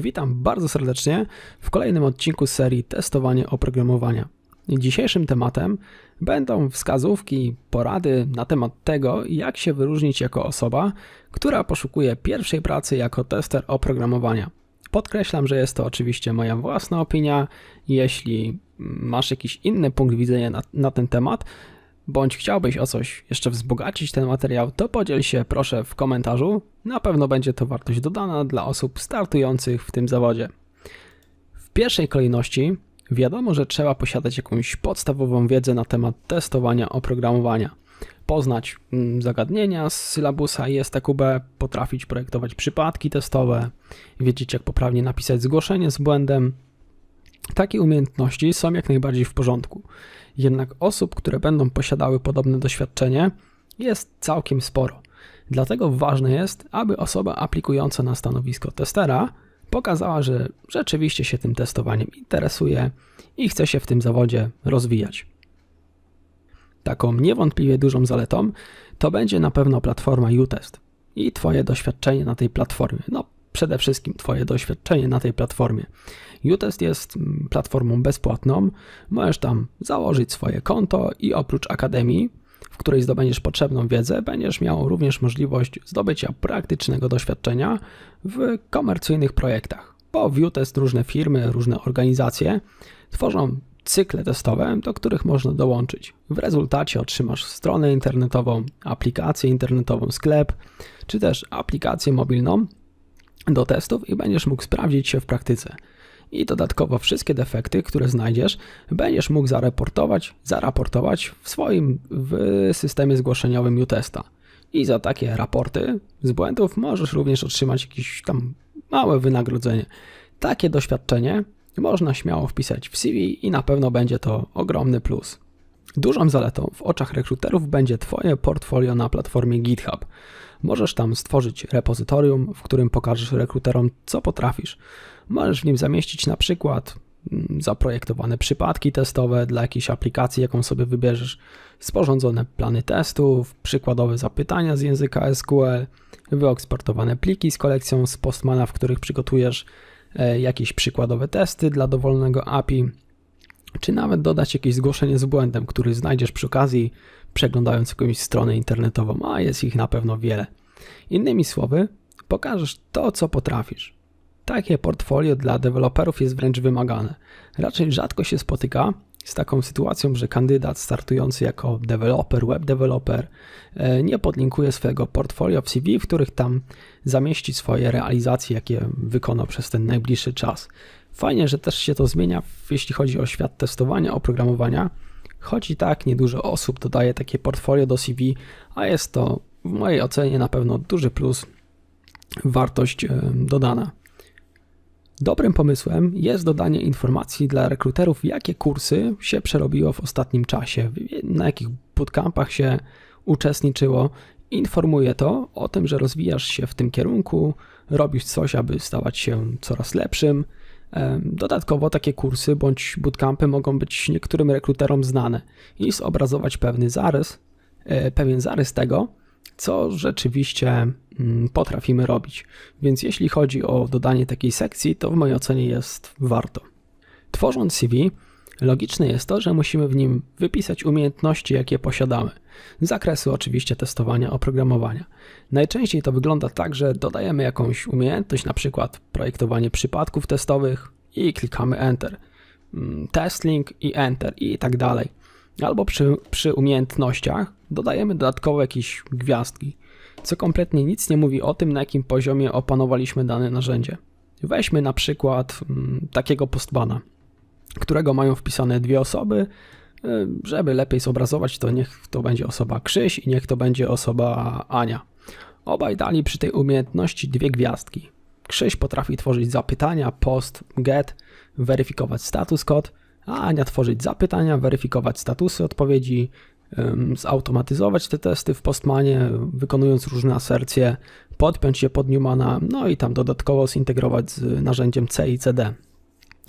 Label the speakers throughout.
Speaker 1: Witam bardzo serdecznie w kolejnym odcinku serii Testowanie oprogramowania. Dzisiejszym tematem będą wskazówki, porady na temat tego, jak się wyróżnić jako osoba, która poszukuje pierwszej pracy jako tester oprogramowania. Podkreślam, że jest to oczywiście moja własna opinia. Jeśli masz jakiś inny punkt widzenia na, na ten temat, bądź chciałbyś o coś jeszcze wzbogacić ten materiał, to podziel się proszę w komentarzu. Na pewno będzie to wartość dodana dla osób startujących w tym zawodzie. W pierwszej kolejności wiadomo, że trzeba posiadać jakąś podstawową wiedzę na temat testowania oprogramowania. Poznać mm, zagadnienia z sylabusa ISTQB, potrafić projektować przypadki testowe, wiedzieć jak poprawnie napisać zgłoszenie z błędem. Takie umiejętności są jak najbardziej w porządku. Jednak osób, które będą posiadały podobne doświadczenie, jest całkiem sporo. Dlatego ważne jest, aby osoba aplikująca na stanowisko testera pokazała, że rzeczywiście się tym testowaniem interesuje i chce się w tym zawodzie rozwijać. Taką niewątpliwie dużą zaletą to będzie na pewno platforma UTest i Twoje doświadczenie na tej platformie. No, przede wszystkim Twoje doświadczenie na tej platformie. UTest jest mm, platformą bezpłatną, możesz tam założyć swoje konto i oprócz akademii, w której zdobędziesz potrzebną wiedzę, będziesz miał również możliwość zdobycia praktycznego doświadczenia w komercyjnych projektach. Bo w UTest różne firmy, różne organizacje tworzą cykle testowe, do których można dołączyć. W rezultacie otrzymasz stronę internetową, aplikację internetową, sklep, czy też aplikację mobilną do testów i będziesz mógł sprawdzić się w praktyce. I dodatkowo wszystkie defekty, które znajdziesz, będziesz mógł zareportować, zaraportować w swoim w systemie zgłoszeniowym UTesta. I za takie raporty z błędów możesz również otrzymać jakieś tam małe wynagrodzenie. Takie doświadczenie można śmiało wpisać w CV i na pewno będzie to ogromny plus. Dużą zaletą w oczach rekruterów będzie Twoje portfolio na platformie GitHub. Możesz tam stworzyć repozytorium, w którym pokażesz rekruterom, co potrafisz. Możesz w nim zamieścić na przykład mm, zaprojektowane przypadki testowe dla jakiejś aplikacji, jaką sobie wybierzesz, sporządzone plany testów, przykładowe zapytania z języka SQL, wyeksportowane pliki z kolekcją z Postmana, w których przygotujesz e, jakieś przykładowe testy dla dowolnego API, czy nawet dodać jakieś zgłoszenie z błędem, który znajdziesz przy okazji przeglądając jakąś stronę internetową, a jest ich na pewno wiele. Innymi słowy, pokażesz to, co potrafisz. Takie portfolio dla deweloperów jest wręcz wymagane. Raczej rzadko się spotyka z taką sytuacją, że kandydat startujący jako deweloper, web developer e, nie podlinkuje swojego portfolio w CV, w których tam zamieści swoje realizacje, jakie wykonał przez ten najbliższy czas. Fajnie, że też się to zmienia, jeśli chodzi o świat testowania oprogramowania, choć i tak niedużo osób dodaje takie portfolio do CV, a jest to w mojej ocenie na pewno duży plus, wartość e, dodana. Dobrym pomysłem jest dodanie informacji dla rekruterów, jakie kursy się przerobiło w ostatnim czasie, na jakich bootcampach się uczestniczyło. Informuje to o tym, że rozwijasz się w tym kierunku, robisz coś, aby stawać się coraz lepszym. Dodatkowo takie kursy bądź bootcampy mogą być niektórym rekruterom znane i zobrazować pewny zarys, e, pewien zarys tego, co rzeczywiście mm, potrafimy robić. Więc jeśli chodzi o dodanie takiej sekcji, to w mojej ocenie jest warto. Tworząc CV, logiczne jest to, że musimy w nim wypisać umiejętności, jakie posiadamy. Z zakresu oczywiście testowania oprogramowania. Najczęściej to wygląda tak, że dodajemy jakąś umiejętność, na przykład projektowanie przypadków testowych i klikamy Enter. Mm, test link i Enter i tak dalej. Albo przy, przy umiejętnościach dodajemy dodatkowo jakieś gwiazdki, co kompletnie nic nie mówi o tym, na jakim poziomie opanowaliśmy dane narzędzie. Weźmy na przykład mm, takiego postbana, którego mają wpisane dwie osoby. Y, żeby lepiej zobrazować, to niech to będzie osoba Krzyś i niech to będzie osoba Ania. Obaj dali przy tej umiejętności dwie gwiazdki. Krzyś potrafi tworzyć zapytania, post, get, weryfikować status kod, a Ania tworzyć zapytania, weryfikować statusy odpowiedzi, zautomatyzować te testy w Postmanie, wykonując różne asercje, podpiąć je pod Newmana, no i tam dodatkowo zintegrować z narzędziem C i CD.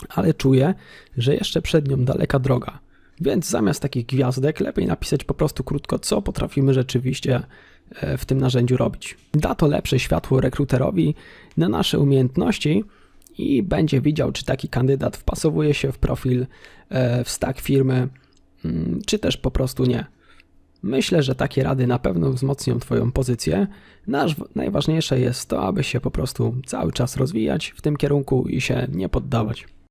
Speaker 1: Ale czuję, że jeszcze przed nią daleka droga. Więc zamiast takich gwiazdek, lepiej napisać po prostu krótko, co potrafimy rzeczywiście e, w tym narzędziu robić. Da to lepsze światło rekruterowi na nasze umiejętności i będzie widział, czy taki kandydat wpasowuje się w profil, e, w stack firmy, czy też po prostu nie. Myślę, że takie rady na pewno wzmocnią Twoją pozycję. Nasz, najważniejsze jest to, aby się po prostu cały czas rozwijać w tym kierunku i się nie poddawać.